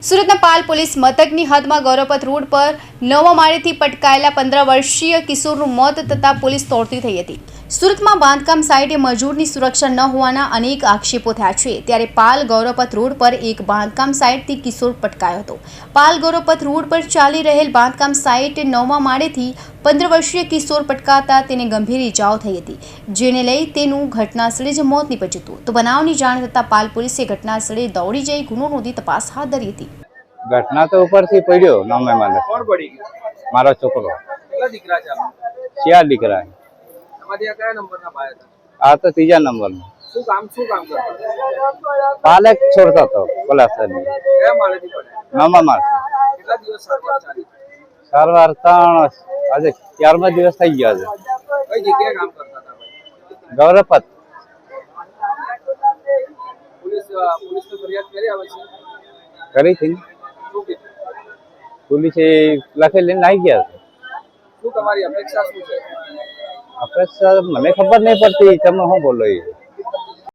સુરતના પાલ પોલીસ મથકની હદમાં ગૌરવપથ રોડ પર નવા માળેથી પટકાયેલા પંદર વર્ષીય કિશોરનું મોત થતાં પોલીસ તોડતી થઈ હતી. સુરતમાં બાંધકામ સાઇટે મજૂરની સુરક્ષા ન હોવાના અનેક આક્ષેપો થયા છે. ત્યારે પાલ ગૌરવપથ રોડ પર એક બાંધકામ સાઇટથી કિશોર પટકાયો હતો. પાલ ગૌરવપથ રોડ પર ચાલી રહેલ બાંધકામ સાઇટ નવમા માળેથી પંદર વર્ષીય કિશોર પટકાતા તેને ગંભીર ઇજાઓ થઈ હતી. જેને લઈ તેનું ઘટનાસ્થળે જ મોત નીપજ્યું હતું. તો બનાવની જાણ થતાં પાલ પોલીસે ઘટનાસ્થળે દોડી જઈ ગુનો નોંધી તપાસ હાથ ધરી હતી. ઘટના તો ઉપરથી પડ્યો નામે માલે કોણ પડી ગયું? મારો છોકરો. કેટલા દીકરા છે? ચાર દીકરા. તમારે કયા નંબરના ભાઈ હતા? આ તો ત્રીજા નંબરનો. શું કામ શું કામ કરતો પાલક છોડતો હતો પલાસરની કયા માળેથી પડ્યા? નવમા માળ કેટલા દિવસ સારવાર ચાલી? સારવાર ત્રણ આજે ચારમા દિવસ થઈ ગયા છે કઈ જગ્યાએ કામ કરતા હતા ભાઈ? ગૌરવપત. પોલીસ ફરિયાદ કરી આવે છે. કરી હતી પોલીસે લખી લઈને આવી ગયા શું તમારી અપેક્ષા શું છે? આપણે મને ખબર નહીં પડતી તમે શું બોલો એ?